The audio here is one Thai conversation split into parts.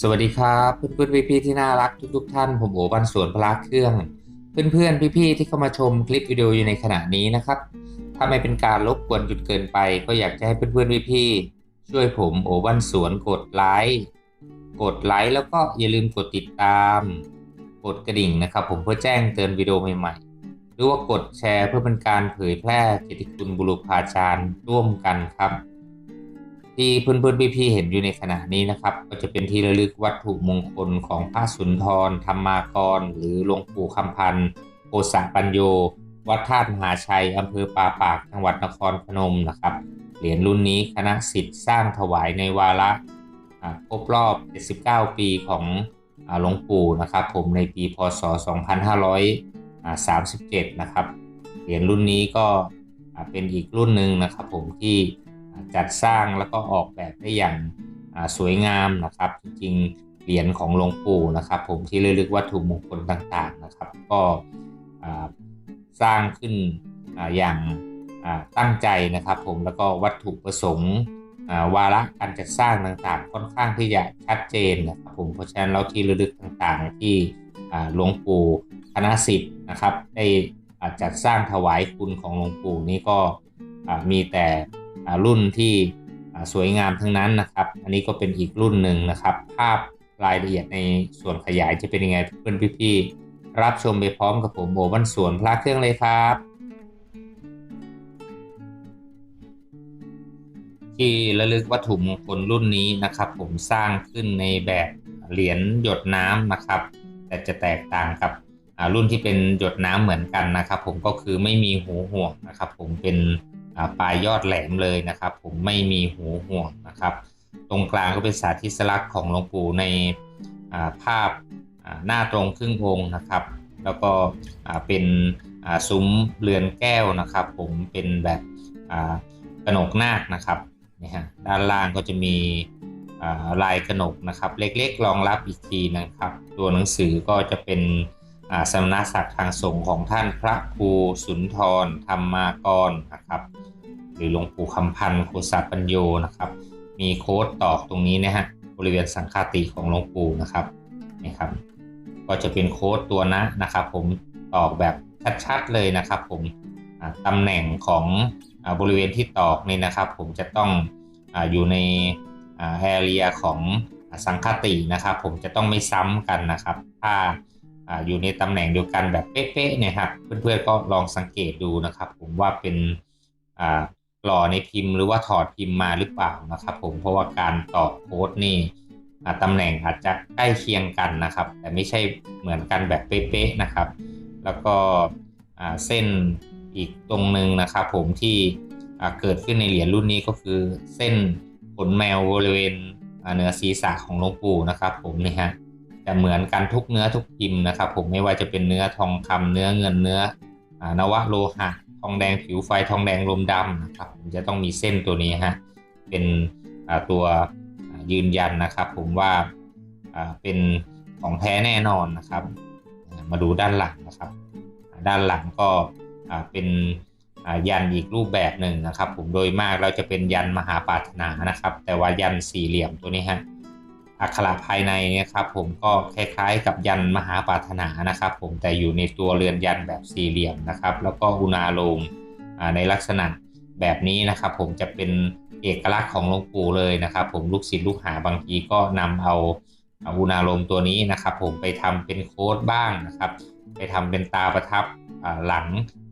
สวัสดีครับเพื่อนๆพี่ๆที่น่ารักทุกๆท่าน ผมโอบันสวนพละเครื่อง เพื่อนๆพี่ๆที่เข้ามาชมคลิปวิดีโออยู่ในขณะนี้นะครับ ถ้าไม่เป็นการรบกวนจุดเกินไป ก็อยากจะให้เพื่อนๆพี่ๆช่วยผมโอบันสวนกดไลค์กดไลค์แล้วก็อย่าลืมกดติดตาม กดกระดิ่งนะครับ ผมเพื่อแจ้งเตือนวิดีโอใหม่ๆ หรือว่ากดแชร์เพื่อเป็นการเผยแพร่เกียรติคุณบุรุษาจารย์ร่วมกันครับ ที่เพื่อนๆพี่ๆเห็นอยู่ในขณะนี้นะครับ ก็จะเป็นที่ระลึกวัตถุมงคลของพระสุนทรธรรมากร หรือหลวงปู่คำพันธ์โกษปัญโย วัดธาตุมหาชัยอำเภอป่าปากจังหวัดนครพนมนะครับ เหรียญรุ่นนี้คณะสิทธิ์สร้างถวายในวาระครบรอบ 79 ปีของหลวงปู่นะครับ ผมในปีพศ 2500 37 นะครับ เหรียญรุ่นนี้ก็เป็นอีกรุ่นหนึ่งนะครับผมที่จัดสร้างแล้วก็ออกแบบได้อย่างสวยงามนะครับ จริงๆเหรียญของหลวงปู่นะครับ ผมที่ระลึกวัตถุมงคลต่างๆนะครับ ก็สร้างขึ้นอย่างตั้งใจนะครับ ผมแล้วก็วัตถุประสงค์วาระการจัดสร้างต่างๆ ค่อนข้างที่จะชัดเจนนะครับผมเพราะฉะนั้นเราที่ระลึกต่างๆ ที่หลวงปู่ คณะสิทธิ์นะครับ ได้จัดสร้างถวายคุณของหลวงปู่นี้ก็มีแต่รุ่นที่สวยงามทั้งนั้นนะครับ อันนี้ก็เป็นอีกรุ่นหนึ่งนะครับ ภาพรายละเอียดในส่วนขยายจะเป็นยังไงเพื่อนพี่ๆรับชมไปพร้อมกับผมโบวันสวนพระเครื่องเลยครับที่ระลึกวัตถุมงคลรุ่นนี้นะครับ ผมสร้างขึ้นในแบบเหรียญหยดน้ำนะครับ แต่จะแตกต่างกับ รุ่นที่เป็นหยดน้ำเหมือนกันนะครับ ผมก็คือไม่มีหูห่วงนะครับ ผมเป็นปลายยอดแหลมเลยนะครับ ผมไม่มีหูห่วงนะครับ ตรงกลางก็เป็นสาธิสลักษณ์ของหลวงปู่ในภาพหน้าตรงครึ่งองค์นะครับ แล้วก็เป็นซุ้มเรือนแก้วนะครับ ผมเป็นแบบกระหนกนาคนะครับนี่ฮะด้านล่างก็จะมีลายกระหนกนะครับ เล็กๆรองรับอีกทีนะครับ ตัวหนังสือก็จะเป็น สมณศักดิ์ทางสงฆ์ของท่านพระครูสุนทรธรรมากรนะครับ หรือหลวงปู่คำพันธ์โคสปัญโยนะครับ มีโค้ดตอกตรงนี้นะฮะบริเวณสังฆาติของหลวงปู่นะครับนี่ครับ ก็จะเป็นโค้ดตัวนะนะครับ ผมตอกแบบชัดๆเลยนะครับ ผมตำแหน่งของบริเวณที่ตอกนี่นะครับ ผมจะต้องออยู่ในแอเรียของสังฆตินะครับ ผมจะต้องไม่ซ้ำกันนะครับ ถ้า อยู่ในตำแหน่งเดียวกันแบบเป๊ะๆเนี่ยครับเพื่อนๆก็ลองสังเกตดูนะครับ ผมว่าเป็นหล่อในพิมพ์หรือว่าถอดพิมพ์มาหรือเปล่านะครับ ผมเพราะว่าการตอโค้ดนี่ตำแหน่งอาจจะใกล้เคียงกันนะครับ แต่ไม่ใช่เหมือนกันแบบเป๊ะๆนะครับ แล้วก็เส้นอีกตรงหนึ่งนะครับผมที่เกิดขึ้นในเหรียญรุ่นนี้ก็คือเส้นขนแมวบริเวณเหนือศีรษะของหลวงปู่นะครับ ผมนี่ฮะ จะเหมือนกันทุกเนื้อทุกพิมพ์นะครับ ผมไม่ว่าจะเป็นเนื้อทองคำเนื้อเงินเนื้อนวะโลหะทองแดงผิวไฟทองแดงลมดำนะครับผมจะต้องมีเส้นตัวนี้ฮะเป็นตัวยืนยันนะครับ ผมว่าเป็นของแท้แน่นอนนะครับ มาดูด้านหลังนะครับ ด้านหลังก็เป็นยันอีกรูปแบบหนึ่งนะครับ ผมโดยมากเราจะเป็นยันมหาปาถนานะครับ แต่ว่ายันสี่เหลี่ยมตัวนี้ฮะ อักขระภายในเนี่ยครับผมก็คล้ายๆ กับยันมหาปาถนานะครับ ผมแต่อยู่ในตัวเรือนยันแบบสี่เหลี่ยมนะครับ แล้วก็อุณาโลมในลักษณะแบบนี้นะครับ ผมจะเป็นเอกลักษณ์ของหลวงปู่เลยนะครับ ผมลูกศิษย์ลูกหาบางทีก็นำเอาอุณาโลมตัวนี้นะครับ ผมไปทำเป็นโค้ดบ้างนะครับ ไปทำเป็นตาประทับหลัง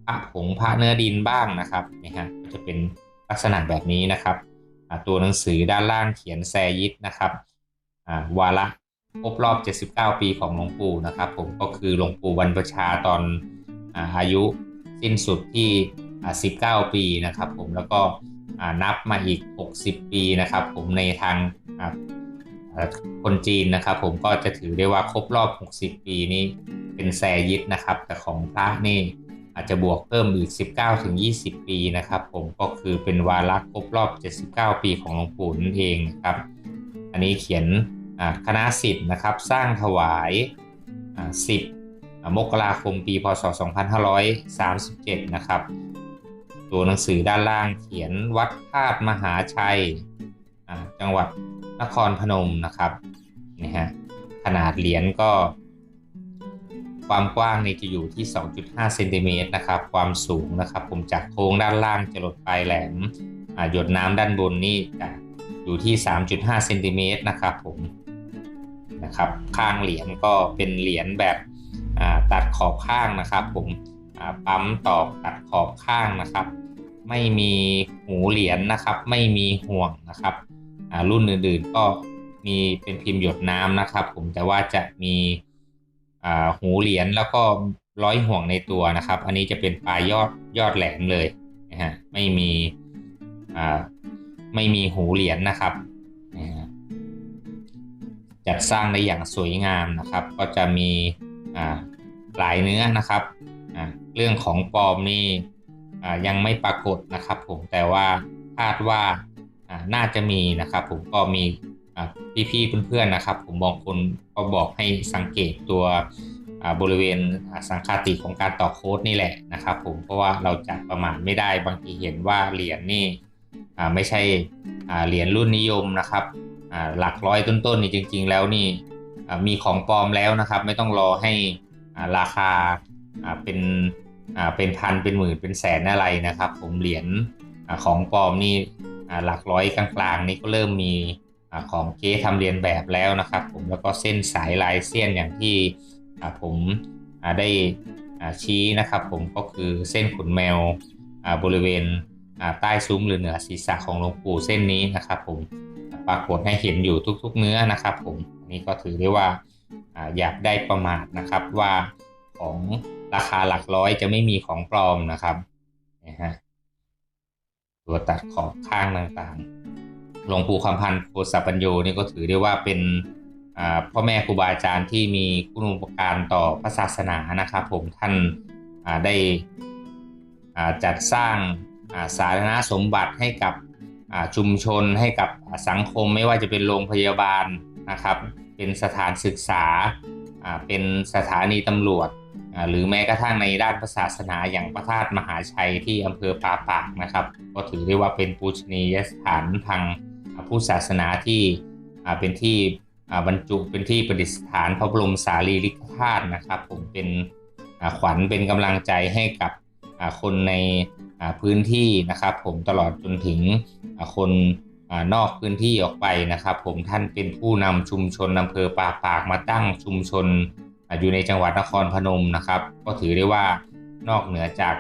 พระผงพระเนื้อดินบ้างนะครับนี่ฮะจะเป็นลักษณะแบบนี้นะครับตัวหนังสือด้านล่างเขียนแซยิดนะครับ วาระครบรอบ 79 ปีของหลวงปู่นะครับ ผมก็คือหลวงปู่วันประชาตอนอายุสิ้นสุดที่ 19 ปีนะครับ ผมแล้วก็นับมาอีก 60 ปีนะครับ ผมในทางคนจีนนะครับ ผมก็จะถือได้ว่าครบรอบ 60 ปีนี้เป็นแซยิดนะครับ แต่ของพระนี่อาจจะบวกเพิ่มอีก 19-20 ปีนะครับ ผมก็คือเป็นวาระครบรอบ 79 ปีของหลวงปู่นั่นเองนะครับ อันนี้เขียนคณะสิทธ์นะครับสร้างถวาย10มกราคมปีพศ 2537 นะครับ ตัวหนังสือด้านล่างเขียนวัดธาตุมหาชัย จังหวัดนครพนมนะครับนี่ฮะขนาดเหรียญก็ ความกว้างนี่จะอยู่ที่ 2.5 เซนติเมตรนะครับ ความสูงนะครับ ผมจากโค้งด้านล่างจะหลดปลายแหลมหยดน้ำด้านบนนี่จะ อยู่ที่ 3.5เซนติเมตรนะครับผมนะครับข้างเหรียญก็เป็นเหรียญแบบตัดขอบข้างนะครับผมปั๊มตอกตัดขอบข้างนะครับ ไม่มีหูเหรียญนะครับ ไม่มีห่วงนะครับอ่ารุ่นอื่นๆก็มีเป็นพิมพ์หยดน้ำนะครับผมแต่ว่าจะมีหูเหรียญแล้วก็ร้อยห่วงในตัวนะครับ อันนี้จะเป็นปลายยอดยอดแหลมเลยนะฮะไม่มีอ่า ไม่มีหูเหรียญนะครับจัดสร้างได้อย่างสวยงามนะครับ ก็จะมีอ่าลายเนื้อนะครับเรื่องของปลอมนี่ยังไม่ปรากฏนะครับ ผมแต่ว่าคาดว่าน่าจะมีนะครับ ผมก็มีพี่ๆเพื่อนๆนะครับ ผมบางคนก็บอกให้สังเกตตัวบริเวณสังคาติของการต่อโค้ดนี่แหละนะครับ ผมเพราะว่าเราจัดประมาณไม่ได้บางทีเห็นว่าเหรียญนี่ ไม่ใช่เหรียญรุ่นนิยมนะครับหลักร้อยต้นๆนี่จริง ๆ แล้วนี่มีของปลอมแล้วนะครับ ไม่ต้องรอให้ราคาเป็นเป็นพันเป็นหมื่นเป็นแสนอะไรนะครับ ผมเหรียญของปลอมนี่หลักร้อยกลางๆ นี่ก็เริ่มมีของเก๊ทำเรียนแบบแล้วนะครับ ผมแล้วก็เส้นสายลายเส้นอย่างที่ผมได้ชี้นะครับ ผมก็คือเส้นขนแมวบริเวณ ใต้ซุ้มหรือเหนือศีรษะของหลวงปู่เส้นนี้นะครับ ผมปรากฏให้เห็นอยู่ทุก ๆ เนื้อนะครับ ผมอันนี้ก็ถือได้ว่าอยากได้ประมาทนะครับว่าของราคาหลักร้อยจะไม่มีของปลอมนะครับนะฮะตัวตัดขอบข้างต่างๆหลวงปู่คำพันธ์โพสัปัญโยนี่ก็ถือได้ว่าเป็นพ่อแม่ครูบาอาจารย์ที่มีคุณอุปการต่อพระศาสนานะครับ ผมท่านได้จัดสร้าง สาธารณสมบัติให้กับชุมชนให้กับสังคมไม่ว่าจะเป็นโรงพยาบาลนะครับ เป็นสถานศึกษา เป็นสถานีตำรวจ หรือแม้กระทั่งในด้านศาสนาอย่างพระธาตุมหาชัยที่อำเภอปาปากนะครับ ก็ถือได้ว่าเป็นปูชนียสถานทางอ่าพุทธศาสนาที่เป็นที่บรรจุเป็นที่ประดิษฐานพระบรมสารีริกธาตุนะครับ ผมเป็นขวัญเป็นกำลังใจให้กับคนใน พื้นที่นะครับผมตลอดจนถึงคนอนอกพื้นที่ออกไปนะครับ ผมท่านเป็นผู้นำชุมชนอำเภอปาปากมาตั้งชุมชนอยู่ในจังหวัดนครพนมนะครับ ก็ถือได้ว่านอกเหนือจาก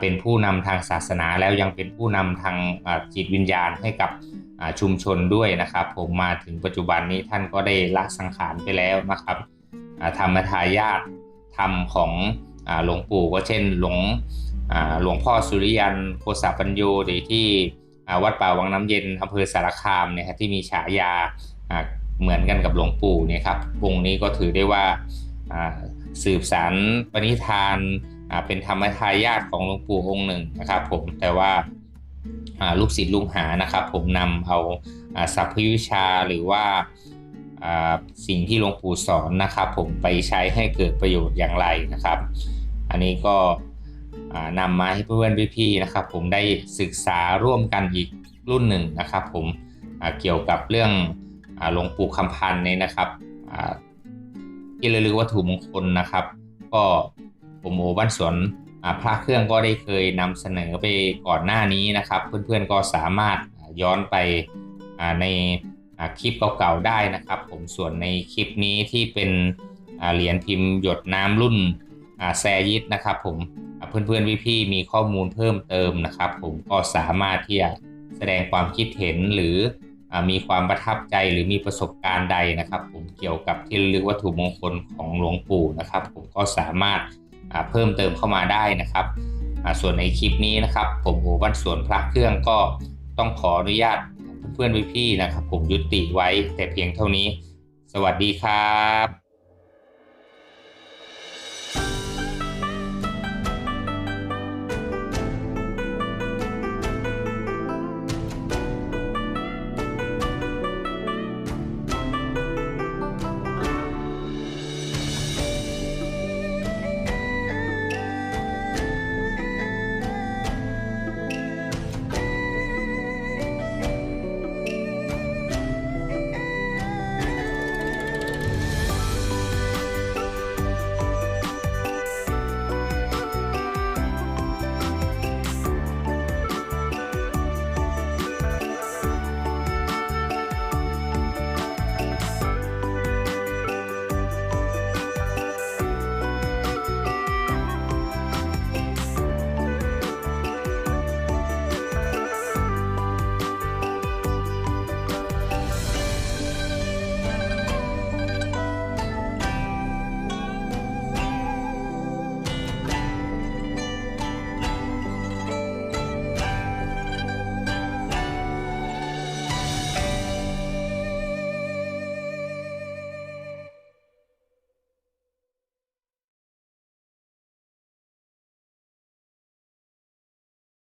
เป็นผู้นำทางศาสนาแล้วยังเป็นผู้นำทางจิตวิญญาณให้กับชุมชนด้วยนะครับ ผมมาถึงปัจจุบันนี้ท่านก็ได้ละสังขารไปแล้วนะครับธรรมทายาทธรรมของ หลวงปู่ก็เช่นหลวงหลวงพ่อสุริยันโคสาปัญโยหรือที่วัดป่าวังน้ำเย็นอำเภอสารคามเนี่ยครับที่มีฉายาเหมือนกันกับหลวงปู่เนี่ยครับวงค์นี้ก็ถือได้ว่าสืบสารปณิธานเป็นธรรมทายาทของหลวงปู่องค์หนึ่งนะครับผมแต่ว่าลูกศิษย์ลูกหานะครับ ผมนำเอาอ่าศัพท์วิชาหรือว่าสิ่งที่หลวงปู่สอนนะครับ ผมไปใช้ให้เกิดประโยชน์อย่างไรนะครับ อันนี้ก็นำมาให้เพื่อนๆพี่ๆนะครับ ผมได้ศึกษาร่วมกันอีกรุ่นหนึ่งนะครับ ผมเกี่ยวกับเรื่องหลวงปู่คำพันธ์เนี่ยนะครับที่ระลึกวัตถุมงคลนะครับ ก็ผมโอบ้านสวนอ่าพระเครื่องก็ได้เคยนำเสนอไปก่อนหน้านี้นะครับ เพื่อนๆก็สามารถย้อนไปในคลิปเก่าๆได้นะครับ ผมส่วนในคลิปนี้ที่เป็นเหรียญพิมพ์หยดน้ำรุ่น แซยิดนะครับผมเพื่อนๆพี่ๆมีข้อมูลเพิ่มเติมนะครับ ผมก็สามารถที่จะแสดงความคิดเห็นหรืออมีความประทับใจหรือมีประสบการณ์ใดนะครับ ผมเกี่ยวกับที่ระลึกวัตถุมงคลของหลวงปู่นะครับ ผมก็สามารถาเพิ่มเติมเข้ามาได้นะครับ ส่วนในคลิปนี้นะครับ ผมโอวันสวนพระเครื่องก็ต้องขออนุญาตเพื่อนๆพี่ๆนะครับ ผมยุติไว้แต่เพียงเท่านี้ สวัสดีครับ